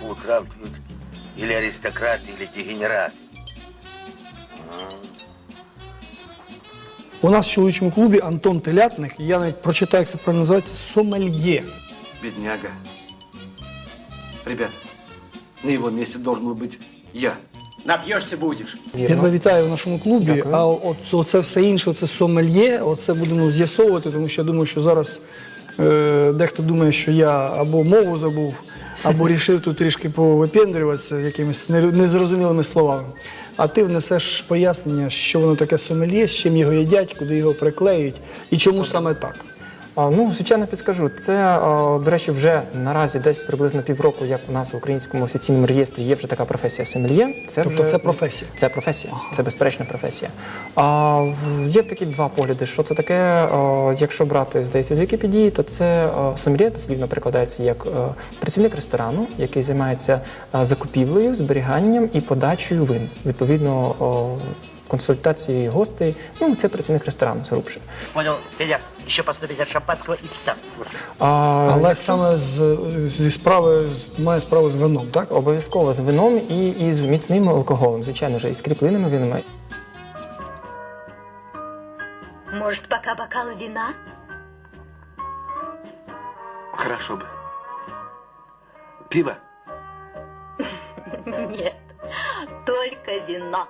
Шампанское по утрам пьют или аристократы, или дегенераты. У нас в чоловічому клубі Антон Телятник, я навіть прочитаю, як це правильно називається, сомельє. Бедняга. Ребят, на его месте должен был быть я. Напьешься будешь. Я тебе вітаю в нашому клубі. А от оце все інше, це сомельє, оце будемо з'ясовувати, тому що я думаю, що зараз е, дехто думає, що я або мову забув, або рішив тут трішки повипендрюватися якимись не- незрозумілими словами. А ти внесеш пояснення, що воно таке сомельє, з чим його їдять, куди його приклеюють і чому саме так. Ну, звичайно, підскажу. Це, до речі, вже наразі десь приблизно півроку, як у нас в українському офіційному реєстрі є вже така професія сомельє. Це Тобто вже... це професія? Це професія, це безперечна професія. А, є такі два погляди. Що це таке? Якщо брати, здається, з Вікіпедії, то це сомельє дослівно перекладається як працівник ресторану, який займається закупівлею, зберіганням і подачею вин. Відповідно, а, консультацією гостей. Ну, це працівник ресторану, зрубше. Понял, Федя, еще поступить от шампанского и все. А, Але саме з, зі справи з- має справу з вином, так? Обов'язково з вином і із міцним алкоголем, звичайно ж, із кріпленими винами. Может, пока бокал вина? Хорошо бы. Пиво? Нет, только вино.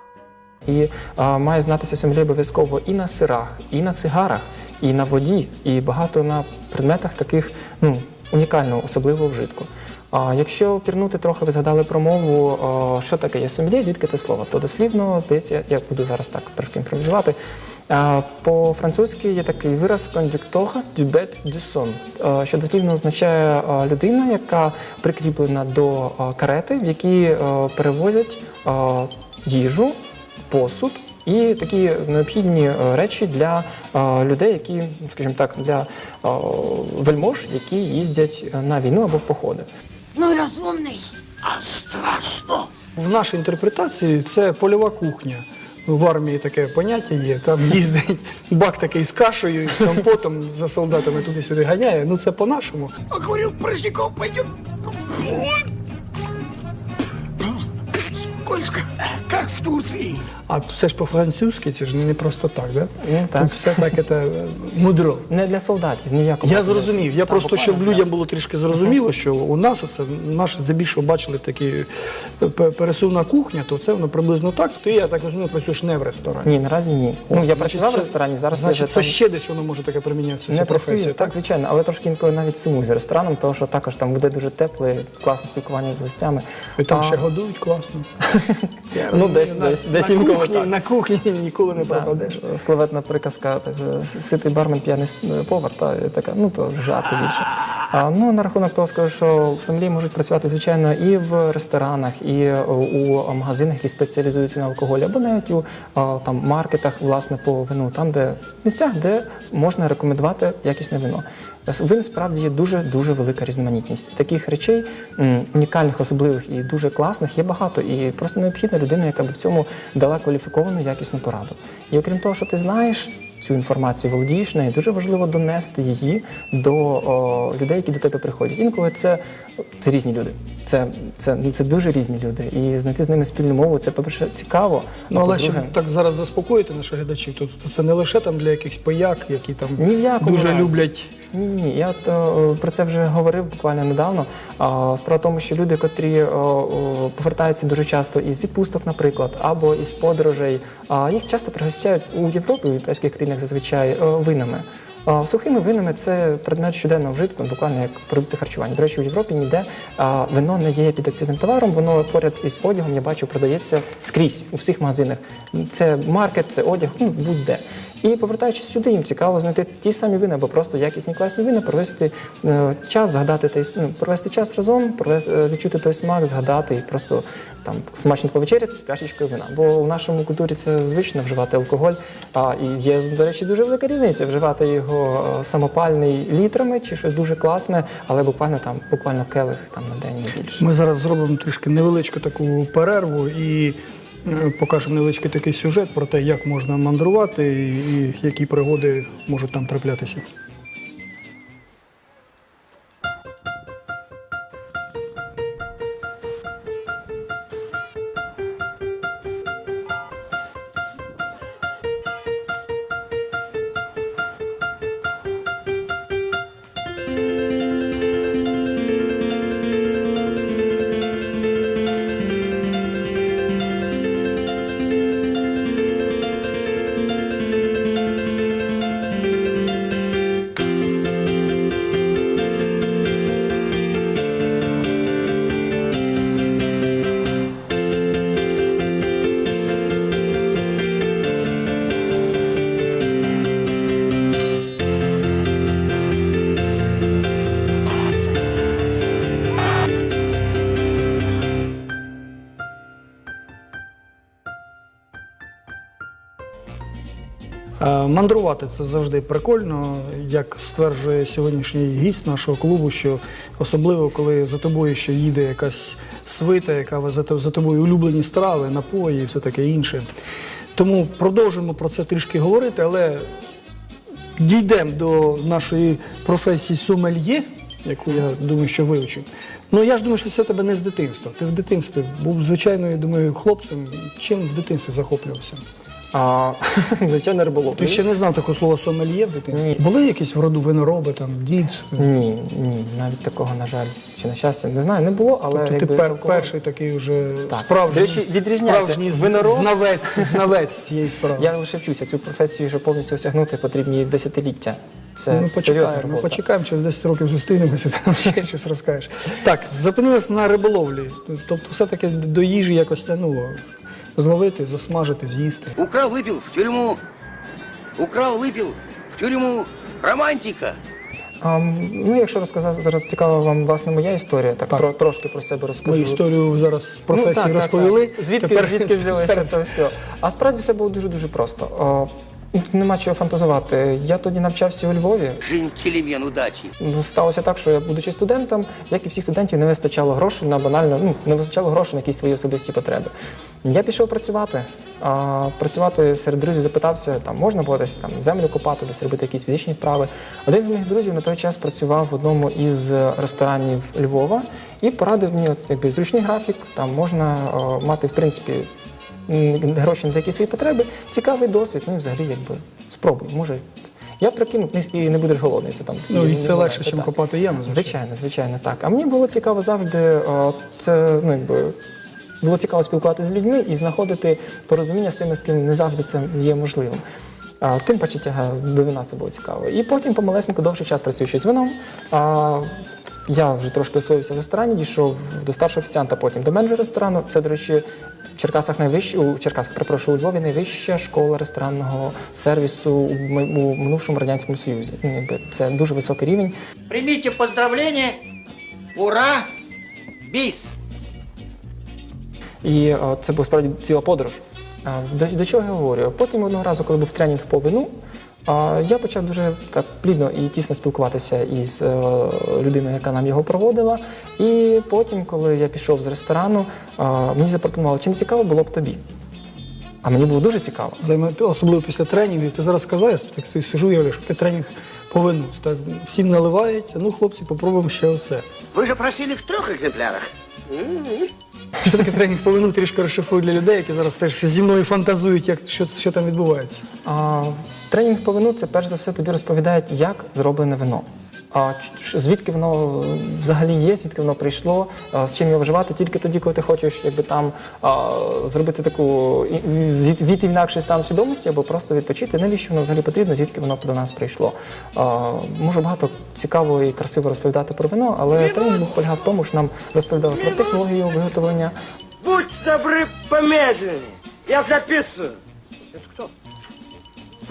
І а, має знатися сомельє обов'язково і на сирах, і на цигарах, і на воді, і багато на предметах таких ну, унікального, особливого вжитку. А якщо пірнути трохи, ви згадали про мову, а, що таке є сомельє, звідки те слово, то дослівно, здається, я буду зараз так трошки імпровізувати. По-французьки є такий вираз «conducteur du bête du son», що дослівно означає людина, яка прикріплена до карети, в якій перевозять їжу, посуд і такі необхідні е, речі для е, людей, які, скажімо так, для е, вельмож, які їздять на війну або в походи. Ну, розумний. А страшно. В нашій інтерпретації це польова кухня. В армії таке поняття є. Там їздить бак такий з кашею, і з компотом за солдатами туди-сюди ганяє. Ну це по-нашому. А говорил, Порожняков пойдем. Скользко, как в Турции. А це ж по-французьки, це ж не просто так, да? Ну, так. Тут все так це мудро. Не для солдатів, ні в якому Я зрозумів. Я просто, щоб людям було трішки зрозуміло, що у нас оце наш здебільшого бачили такі е, пересувна кухня, то це воно приблизно так. Ти, я так розумію, працюєш не в ресторані. Ні, наразі ні. Ну, я працював в ресторані, зараз я Значить, вже це там ще десь воно може таке примінятися, ця професія. Так, звичайно, але трошки інколи навіть сумую за рестораном, тому що також там буде дуже тепле, класне спілкування з гостями. І там А, ще годують класно. Ну, десь- на- десь- десь на інколи кухні, так. на кухні ніколи не пропадеш. Славетна приказка, так, е, ситий бармен, п'яний с- повар, та і така, ну то жарти більше. А, ну, на рахунок того скажу, що в Семлі можуть працювати, звичайно, і в ресторанах, і е, у магазинах, які спеціалізуються на алкоголі, або навіть у там, маркетах, власне, по вину, там, де місцях, де можна рекомендувати якісне вино. Вин справді є дуже дуже велика різноманітність. Таких речей унікальних, особливих і дуже класних є багато. І просто необхідна людина, яка б в цьому дала кваліфіковану якісну пораду. І окрім того, що ти знаєш цю інформацію, володієш нею, дуже важливо донести її до о, людей, які до тебе приходять. Інколи це, це різні люди. Це, це, ну, це дуже різні люди. І знайти з ними спільну мову це, по-перше, цікаво. Ну, але щоб так зараз заспокоїти наших глядачів, то це не лише там для якихось пояк, які там Ні в дуже разі. люблять. Ні, ні. Я от, е, про це вже говорив буквально недавно. А, справа в тому, що люди, котрі е, е, повертаються дуже часто із відпусток, наприклад, або із подорожей, а, їх часто пригощають у Європі, у європейських країнах зазвичай е, винами. А, Сухими винами це предмет щоденного вжитку, буквально як продукти харчування. До речі, у Європі ніде а, вино не є підакцизним товаром, воно поряд із одягом, я бачу, продається скрізь у всіх магазинах. Це маркет, це одяг, ну будь-де. І повертаючись сюди, їм цікаво знайти ті самі вина, або просто якісні класні вина, провести е, час, згадати той ну, провести час разом, провести, е, відчути той смак, згадати і просто там смачно повечеряти з пляшечкою вина. Бо у нашому культурі це звично вживати алкоголь. А і є, до речі, дуже велика різниця вживати його е, самопальний літрами чи щось дуже класне, але буквально там буквально келих там на день не більше. Ми зараз зробимо трішки невеличку таку перерву і покажемо невеличкий такий сюжет про те, як можна мандрувати і, і які пригоди можуть там траплятися. Мандрувати це завжди прикольно, як стверджує сьогоднішній гість нашого клубу, що особливо коли за тобою ще їде якась свита, яка везе за тобою улюблені страви, напої і все таке інше. Тому продовжуємо про це трішки говорити, але дійдемо до нашої професії сомельє, яку я думаю, що вивчив. Ну я ж думаю, що це тебе не з дитинства. Ти в дитинстві був звичайною, думаю, хлопцем. Чим в дитинстві захоплювався? А, звичайно, риболов. Ти ще не знав такого слова сомельє в дитинстві? Ні. Були якісь в роду винороби, там, дід? Ні, ні, навіть такого, на жаль, чи на щастя, не знаю, не було, але Тобто ти якби пер, цілком- перший такий вже Так. справжній, речі, відрізняйте справжній з- винороб- знавець, знавець цієї справи. Я лише вчуся. Цю професію вже повністю осягнути потрібні десятиліття. Це Ну, серйозна почекаємо, робота. ну, почекаємо, через 10 років зустрінемося, там ще щось розкажеш. Так, зупинились на риболовлі. Тобто, все-таки до їжі якось тянуло. Зловити, засмажити, з'їсти. Украл, випіл в тюрму. Украл, випіл в тюрму. Романтика. А, ну, якщо розказати зараз цікава вам власне моя історія, так, Так. Тро, трошки про себе розкажу. Ми історію зараз з професії Ну, так, так, розповіли. так. Звідки, Тепер- звідки взялося це все? А справді все було дуже дуже просто. Тут нема чого фантазувати. Я тоді навчався у Львові. Джентльмен удачи. Ну, Сталося так, що я, будучи студентом, як і всіх студентів, не вистачало грошей на банально, ну не вистачало грошей на якісь свої особисті потреби. Я пішов працювати. А, працювати серед друзів запитався, там можна було десь там землю копати, десь робити якісь фізичні вправи. Один з моїх друзів на той час працював в одному із ресторанів Львова і порадив мені, от, якби зручний графік, там можна о, мати в принципі гроші на такі свої потреби, цікавий досвід. Ну і взагалі, якби спробуй, може. Я прикинув і не будеш голодний. Це там Ну, і це легше, ніж копати яму. Звичайно, звичайно, так. А мені було цікаво завжди о, це, ну, якби, було цікаво спілкуватися з людьми і знаходити порозуміння з тими, з ким не завжди це є можливим. А, тим паче тяга до вина це було цікаво. І потім помалесенько довший час працюючи з вином. А, я вже трошки освоївся в ресторані, дійшов до старшого офіціанта, потім до менеджера ресторану. Це, до речі, Черкасах найвищ... у Черкасах, перепрошую, у Львові найвища школа ресторанного сервісу у, у минувшому радянському союзі. Ну, якби це дуже високий рівень. Прийміть поздравлення, Ура! біс! І о, це була справді ціла подорож. Е, До, до чого я говорю? Потім одного разу, коли був тренінг по вину, е, я почав дуже так плідно і тісно спілкуватися із е, людиною, яка нам його проводила. І потім, коли я пішов з ресторану, е, мені запропонували, чи не цікаво було б тобі. А мені було дуже цікаво. Особливо після тренінгів. Ти зараз сказав, я так ти сижу і говорю, що ти тренінг повинен. Так, всім наливають, ну, хлопці, попробуємо ще оце. Вы же просили в трех экземплярах. Що таке тренінг повинен, трішки розшифрую для людей, які зараз теж зі мною фантазують, як, що, що там відбувається. А, тренінг по вину це перш за все тобі розповідають, як зроблене вино. А звідки воно взагалі є, звідки воно прийшло, з чим його вживати тільки тоді, коли ти хочеш якби там зробити таку війти в інакший стан свідомості або просто відпочити. Навіщо воно взагалі потрібно, звідки воно до нас прийшло? Можу багато цікаво і красиво розповідати про вино, але тренінг був полягав в тому, що нам розповідали про технологію його виготовлення, Будь добры, помедленнее. Я записываю.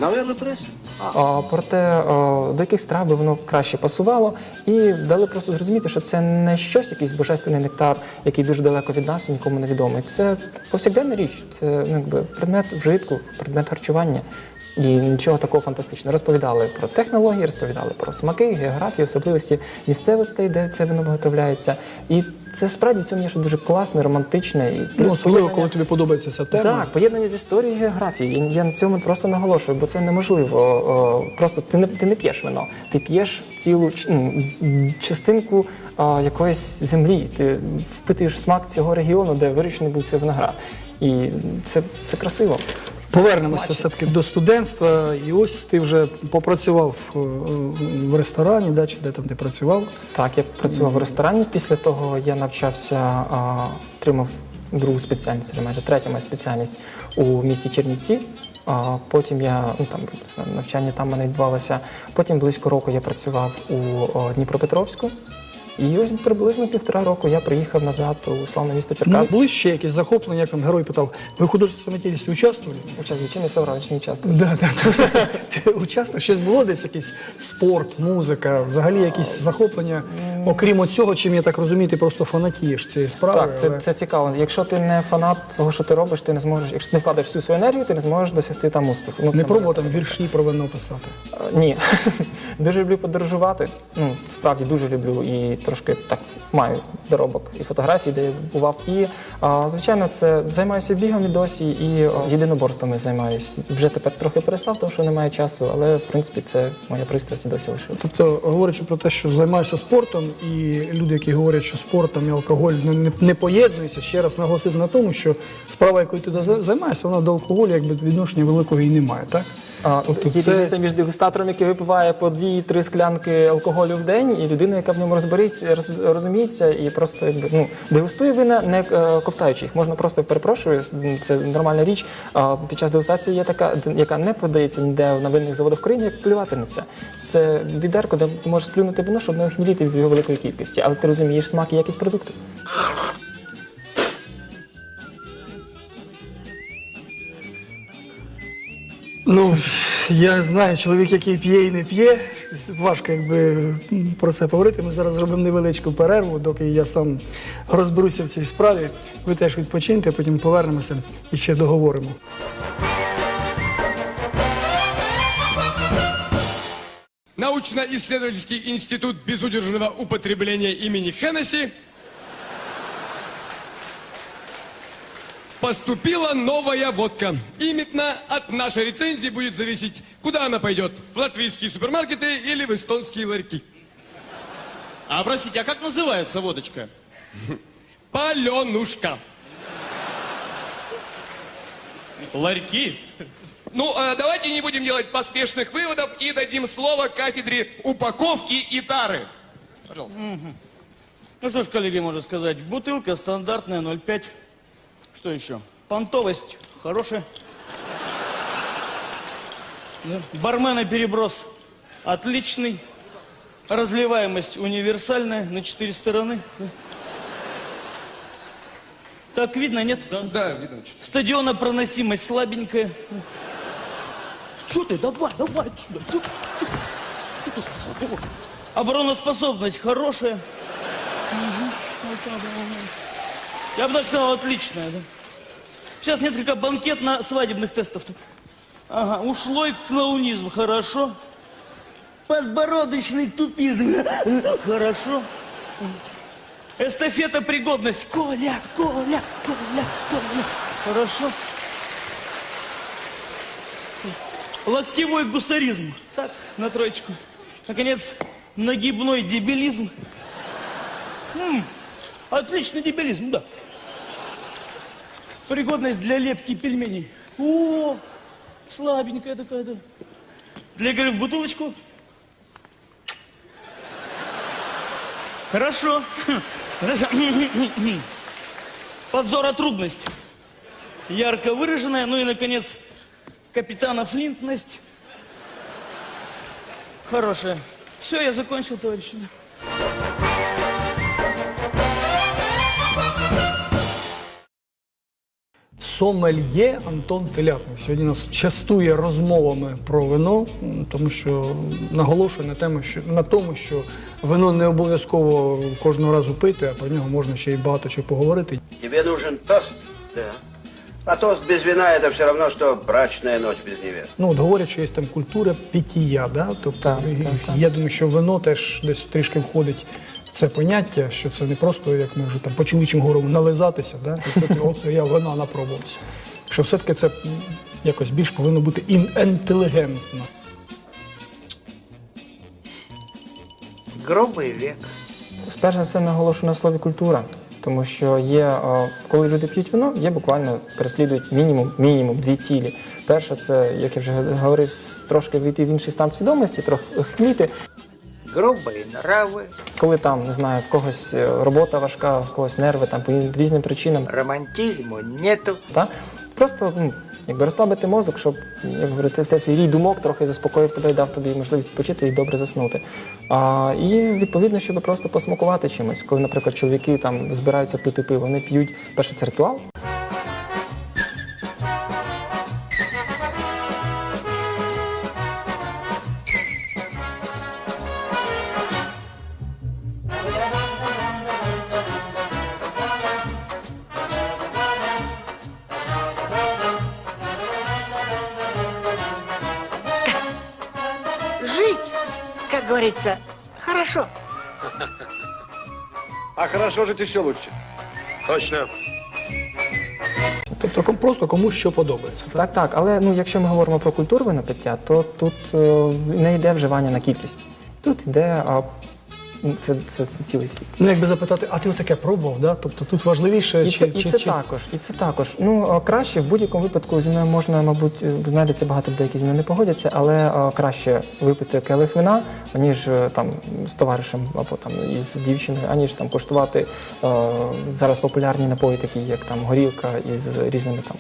Наверное, пресса. А, проте а, до яких страв би воно краще пасувало, і дали просто зрозуміти, що це не щось, якийсь божественний нектар, який дуже далеко від нас і нікому не відомий. Це повсякденна річ, це ну, якби предмет вжитку, предмет харчування. І нічого такого фантастичного. Розповідали про технології, розповідали про смаки, географію, особливості місцевостей, де це вино виготовляється. І це справді в цьому є щось дуже класне, романтичне. І Ну, особливо, поєднання- коли тобі подобається ця тема. так, поєднання з історією і географією. Я, на цьому просто наголошую, бо це неможливо. О, просто ти не, ти не п'єш вино, ти п'єш цілу ну, частинку якоїсь землі. Ти впитуєш смак цього регіону, де вирощений був цей виноград. І це, це красиво. Повернемося все-таки до студентства. І ось ти вже попрацював е, в ресторані, да, чи де там ти працював. Так, я працював в ресторані. Після того я навчався, отримав другу спеціальність, чи майже третя моя спеціальність у місті Чернівці. Потім я ну там навчання там мене відбувалося. Потім близько року я працював у Дніпропетровську. І ось приблизно півтора року я приїхав назад у славне місто Ну, Черкас. були ще якісь захоплення, як там герой питав, ви художній самотілісті участвували? Звичайно Саврович не участвував. Да, да. Ти участвував? Щось було десь якийсь спорт, музика, взагалі якісь захоплення, окрім цього, чим я так розумію, ти просто фанатієш цієї справи. Так, це, але- це цікаво. Якщо ти не фанат того, що ти робиш, ти не зможеш, якщо ти не вкладаєш всю свою енергію, ти не зможеш досягти там успіху. Ну, Не пробував там вірші про вино писати. Е, Ні, дуже люблю подорожувати. Ну, справді дуже люблю і трошки так маю доробок і фотографій, де я бував. І звичайно, це займаюся бігом і досі, і а, єдиноборствами займаюся. Вже тепер трохи перестав, тому що немає часу, але в принципі це моя пристрасть досі лишилася. Тобто, говорячи про те, що займаюся спортом, і люди, які говорять, що спорт там і алкоголь не, не, не поєднуються, ще раз наголосити на тому, що справа, якою ти займаєшся, вона до алкоголю якби відношення великого і немає, так? А, Тобто є це- різниця між дегустатором, який випиває по 2-3 склянки алкоголю в день, і людиною, яка в ньому розберіться, роз- розуміється і просто якби, ну, дегустує вина, не е, ковтаючи їх. Можна просто перепрошую, це нормальна річ. А під час дегустації є така, яка не продається ніде на винних заводах України, як плювательниця. Це відерко, де ти можеш сплюнути вино, щоб не охміліти від його великої кількості. Але ти розумієш смак і якість продукту. Ну, я знаю, чоловік, який п'є і не п'є, важко якби про це говорити. Ми зараз зробимо невеличку перерву, доки я сам розберуся в цій справі. Ви теж відпочиньте, потім повернемося і ще договоримо. Научно-исследовательский институт безудержного употребления имени Хеннесси поступила новая водка. Именно от нашей рецензии будет зависеть, куда она пойдет. В латвийские супермаркеты или в эстонские ларьки. А простите, а как называется водочка? Паленушка. Ларьки? Ну, э, давайте не будем делать поспешных выводов и дадим слово кафедре упаковки и тары. Пожалуйста. Ну что ж, коллеги, можно сказать, бутылка стандартная 0,5. Что еще? Понтовость хорошая. Да. Бармена переброс отличный. Разливаемость универсальная на четыре стороны. Да. Так видно, нет? Да, видно. Стадиона проносимость слабенькая. Что ты? Давай, давай сюда. Чё- чё- чё ты? Обороноспособность хорошая. Вот так, да, да. Я бы даже сказал, отличная. Да? Сейчас несколько банкетно-свадебных тестов. тут. Ага, ушлой клоунизм, хорошо. Подбородочный тупизм, хорошо. Эстафета пригодность. Коля, Коля, Коля, Коля. Хорошо. Локтевой гусаризм. Так, на троечку. Наконец, нагибной дебилизм. М, отличный дебилизм, да. Пригодность для лепки пельменей. О, слабенькая такая, да. Для игры в бутылочку. Хорошо. Подзора трудность. Ярко выраженная. Ну и, наконец, капитана Флинтность. Хорошая. Все, я закончил, товарищи. Сомельє Антон Телятник сьогодні нас частує розмовами про вино, тому що наголошує на тому, що на тому, що вино не обов'язково кожного разу пити, а про нього можна ще й багато чого поговорити. Тебе нужен тост? Да. А тост без вина это все равно, что брачная ночь без невесты. Ну, от говорять, що є там культура питія, да? тобто Так, так, так. я думаю, що вино теж десь трішки входить це поняття, що це не просто, як ми вже там по чоловічому говоримо, нализатися, да? і це от я вина напробувався. Що все-таки це якось більш повинно бути ін- інтелігентно. Грубый век. Сперш за все наголошую на слові культура, тому що є, е, коли люди п'ють вино, є буквально переслідують мінімум, мінімум дві цілі. Перша це, як я вже говорив, трошки війти в інший стан свідомості, трохи хміти. Грубые нравы, Коли там не знаю, в когось е, робота важка, в когось нерви там по різним причинам. романтизму нету. Та? Просто ну, якби розслабити мозок, щоб як говорити, цей рій думок трохи заспокоїв тебе і дав тобі можливість відпочити і добре заснути. А, і відповідно, щоб просто посмакувати чимось. Коли, наприклад, чоловіки там збираються пити пиво, вони п'ють перше це ритуал. Как говорится, хорошо. А хорошо жить еще лучше. Точно. Тобто ком- просто комусь що подобається. Так? Так, так. Але ну, якщо ми говоримо про культурне пиття, то тут е, не йде вживання на кількість. Тут йде а, це, це, це цілий світ. Ну, якби запитати, а ти таке пробував? Да? Тобто тут важливіше, І чи, це, і чи, це чи... також, і це також. Ну краще в будь-якому випадку зі мною можна, мабуть, е, знайдеться багато людей, які зі мною не погодяться, але краще випити келих вина, аніж е, там з товаришем або там із дівчиною, аніж там коштувати е, зараз популярні напої, такі як там горілка із різними там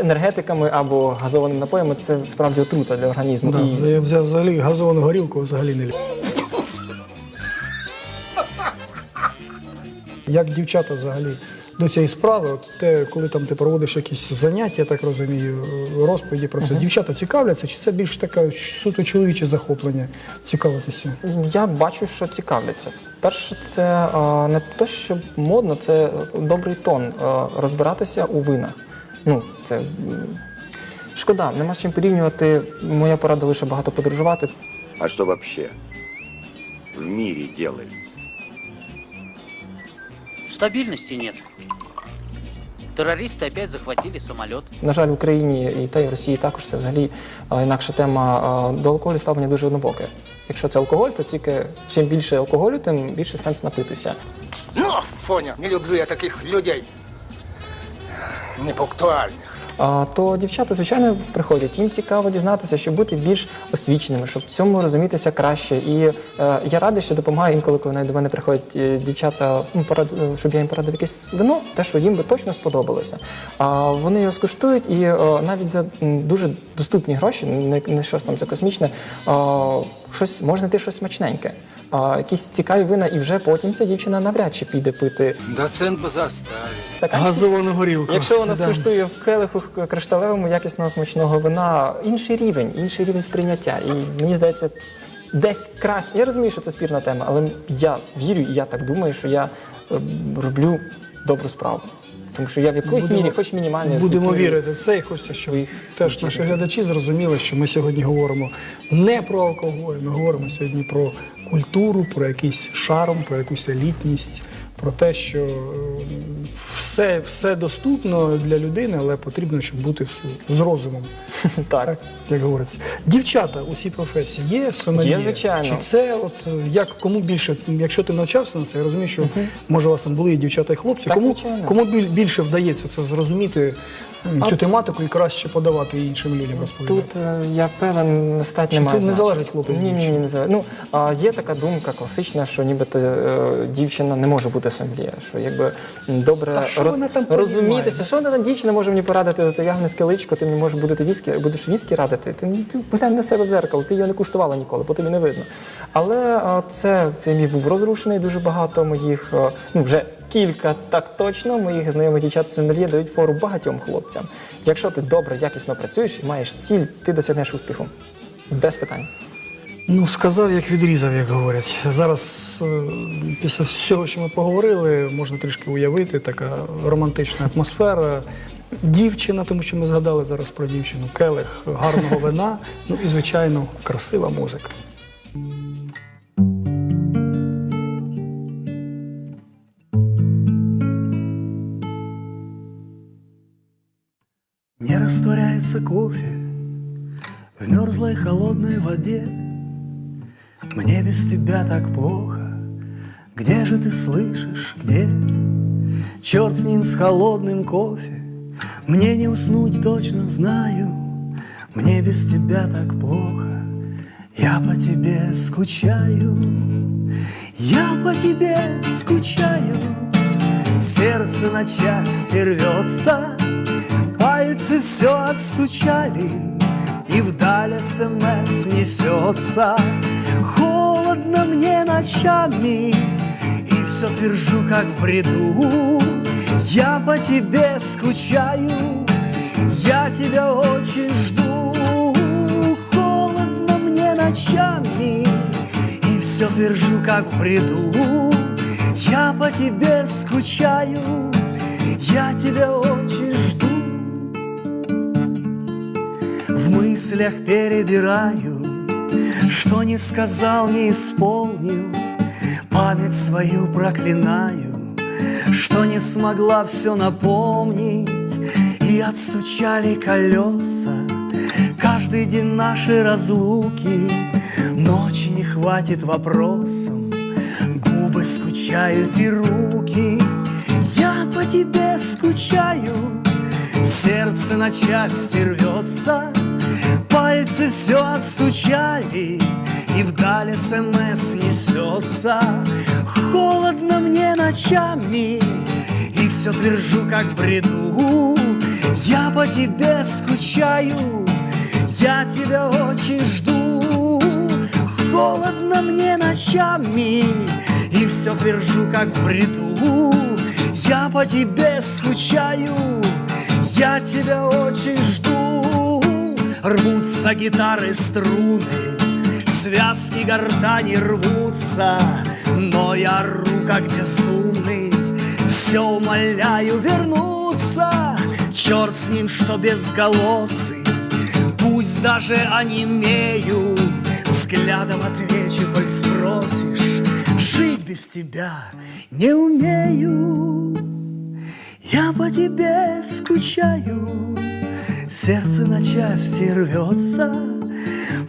енергетиками або газованими напоями. Це справді отрута для організму. Да, І я взяв взагалі газовану горілку, взагалі не люблю. Як дівчата взагалі до цієї справи, от те, коли там ти проводиш якісь заняття, я так розумію, розповіді про це, дівчата цікавляться, чи це більш таке суто чоловіче захоплення цікавитися? Я бачу, що цікавляться. Перше, це е, не те, що модно, це добрий тон е, розбиратися у винах. Ну, це м, шкода, нема з чим порівнювати. Моя порада лише багато подорожувати. А что вообще в мире делается? Стабильности нет. Терористи опять захватили самоліт. На жаль, в Україні і та й в Росії також це взагалі інакша тема. До алкоголю ставлення дуже однобоке. Якщо це алкоголь, то тільки чим більше алкоголю, тим більше сенс напитися. Ну, Фоня, не люблю я таких людей. Непунктуальных. То дівчата, звичайно, приходять. Їм цікаво дізнатися, щоб бути більш освіченими, щоб в цьому розумітися краще. І е, я радий, що допомагаю інколи, коли навіть до мене приходять е, дівчата, ну, порад, е, щоб я їм порадив якесь вино, те, що їм би точно сподобалося. А вони його скуштують і навіть за дуже доступні гроші, не, щось там за космічне, щось можна знайти щось смачненьке. А, якісь цікаві вина, і вже потім ця дівчина навряд чи піде пити. Доцент бы заставил. стаканчик. Газовану горілку. Якщо вона Да. скуштує в келиху кришталевому якісного смачного вина, інший рівень, інший рівень сприйняття. І мені здається, десь краще. Я розумію, що це спірна тема, але я вірю і я так думаю, що я е, роблю добру справу. Тому що я в якоїсь Будемо- мірі, хоч мінімально, Будемо вірити в це і хочеться, щоб їх теж наші глядачі зрозуміли, що ми сьогодні говоримо не про алкоголь, ми говоримо сьогодні про культуру, про якийсь шарм, про якусь елітність, про те, що е, все, все доступно для людини, але потрібно, щоб бути з- розумом. Так. як говориться. Дівчата у цій професії є сомельє? Є, звичайно. Чи це от е, як кому більше, якщо ти навчався на це, я розумію, що може у вас там були і дівчата, і хлопці. Так, кому, звичайно. кому біль- більше вдається це зрозуміти цю тематику і краще подавати іншим людям розповідати? Тут е, я певен, стать Чи немає. це не значення. залежить хлопець Ні, ні, ні, не залежить. Ну а є така думка класична, що нібито е, дівчина не може бути сомельє, що якби м, добре Та що вона там розумітися, що вона там дівчина може мені порадити, ти ягне скеличко, ти мені можеш будути віскі, будеш віскі радити. Ти, ти поглянь на себе в зеркало, ти його не куштувала ніколи, бо тобі не видно. Але е, це цей міф був розрушений. Дуже багато моїх, е, ну вже кілька так точно моїх знайомих дівчат сомельє дають фору багатьом хлопцям. Якщо ти добре, якісно працюєш і маєш ціль, ти досягнеш успіху. Без питань. Ну, сказав, як відрізав, як говорять. Зараз, е, після всього, що ми поговорили, можна трішки уявити, така романтична атмосфера. Дівчина, тому що ми згадали зараз про дівчину, келих гарного вина, ну і, звичайно, красива музика. Растворяется кофе в мерзлой холодной воде. Мне без тебя так плохо. Где же ты слышишь, где? Черт с ним, с холодным кофе. Мне не уснуть, точно знаю. Мне без тебя так плохо. Я по тебе скучаю. Я по тебе скучаю. Сердце на части рвется. Пальцы все отстучали, и вдаль СМС несется. Холодно мне ночами, и все твержу, как в бреду. Я по тебе скучаю, я тебя очень жду. Холодно мне ночами, и все твержу, как в бреду. Я по тебе скучаю, я тебя очень мыслях перебираю, что не сказал, не исполнил, память свою проклинаю, что не смогла все напомнить, и отстучали колеса. Каждый день нашей разлуки, ночи не хватит вопросом, губы скучают и руки. Я по тебе скучаю, сердце на части рвется, пальцы все отстучали, и вдали СМС несется. Холодно мне ночами, и все твержу, как бреду. Я по тебе скучаю, я тебя очень жду. Холодно мне ночами, и все твержу, как бреду. Я по тебе скучаю, я тебя очень жду. Рвутся гитары струны, связки гортани рвутся, но я ору, как безумный, все умоляю вернуться. Черт с ним, что безголосый, пусть даже онемею, взглядом отвечу, коль спросишь, жить без тебя не умею. Я по тебе скучаю, сердце на части рвется,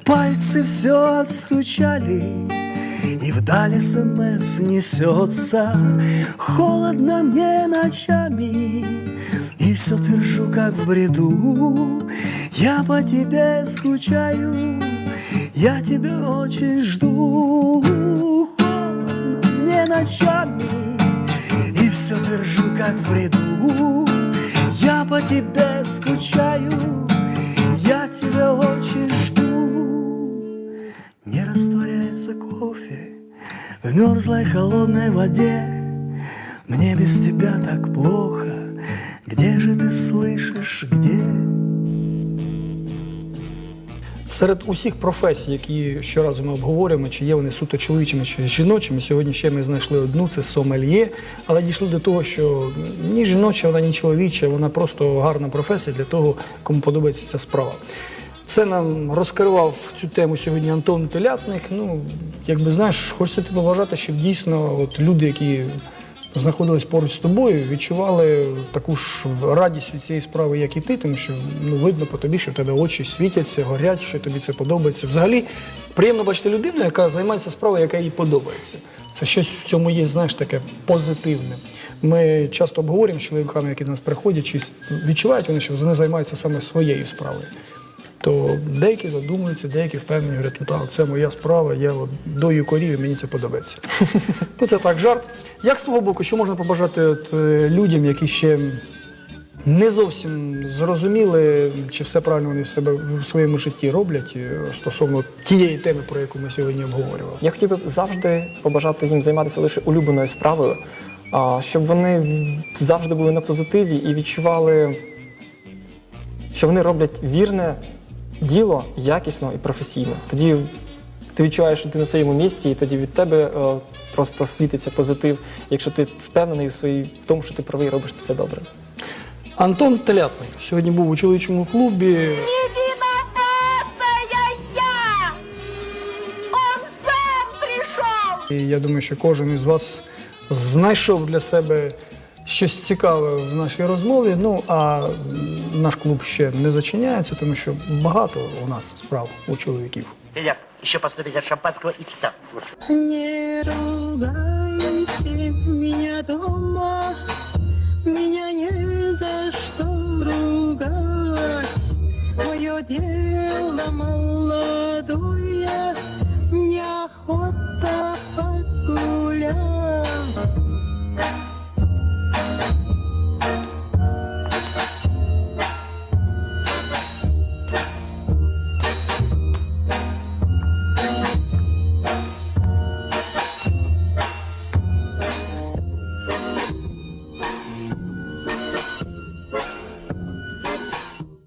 пальцы все отстучали, и вдали СМС несется. Холодно мне ночами, и все твержу, как в бреду. Я по тебе скучаю, я тебя очень жду. Холодно мне ночами, и все твержу, как в бреду. Я по тебе скучаю, я тебя очень жду. Не растворяется кофе в мерзлой холодной воде. Мне без тебя так плохо, где же ты слышишь, где? Серед усіх професій, які щоразу ми обговорюємо, чи є вони суто чоловічими чи жіночими, сьогодні ще ми знайшли одну це сомельє, але дійшли до того, що ні жіноча, вона ні чоловіча, вона просто гарна професія для того, кому подобається ця справа. Це нам розкривав цю тему сьогодні Антон Телятник. Ну, якби знаєш, хочеться тобі побажати, щоб дійсно от люди, які знаходились поруч з тобою, відчували таку ж радість від цієї справи, як і ти, тому що ну, видно по тобі, що в тебе очі світяться, горять, що тобі це подобається. Взагалі, приємно бачити людину, яка займається справою, яка їй подобається. Це щось в цьому є, знаєш, таке позитивне. Ми часто обговорюємо з чоловіками, які до нас приходять, чи відчувають вони, що вони займаються саме своєю справою. То деякі задумуються, деякі впевнені, говорять, ну так, це моя справа, я от дою корів, і мені це подобається. ну це так, жарт. Як з твого боку, що можна побажати от, е, людям, які ще не зовсім зрозуміли, чи все правильно вони в себе в своєму житті роблять е, стосовно тієї теми, про яку ми сьогодні обговорювали? Я хотів би завжди побажати їм займатися лише улюбленою справою, а, щоб вони завжди були на позитиві і відчували, що вони роблять вірне діло якісно і професійно. Тоді ти відчуваєш, що ти на своєму місці, і тоді від тебе е, просто світиться позитив, якщо ти впевнений в, своїй, в тому, що ти правий, робиш все добре. Антон Телятник сьогодні був у чоловічому клубі. І я думаю, що кожен із вас знайшов для себе щось цікаве в нашій розмові. Ну а наш клуб ще не зачиняється, тому що багато у нас справ у чоловіків. Федя, еще поступить от шампанского и все. Не ругайте меня дома, меня не за что ругать. Мое дело молчать.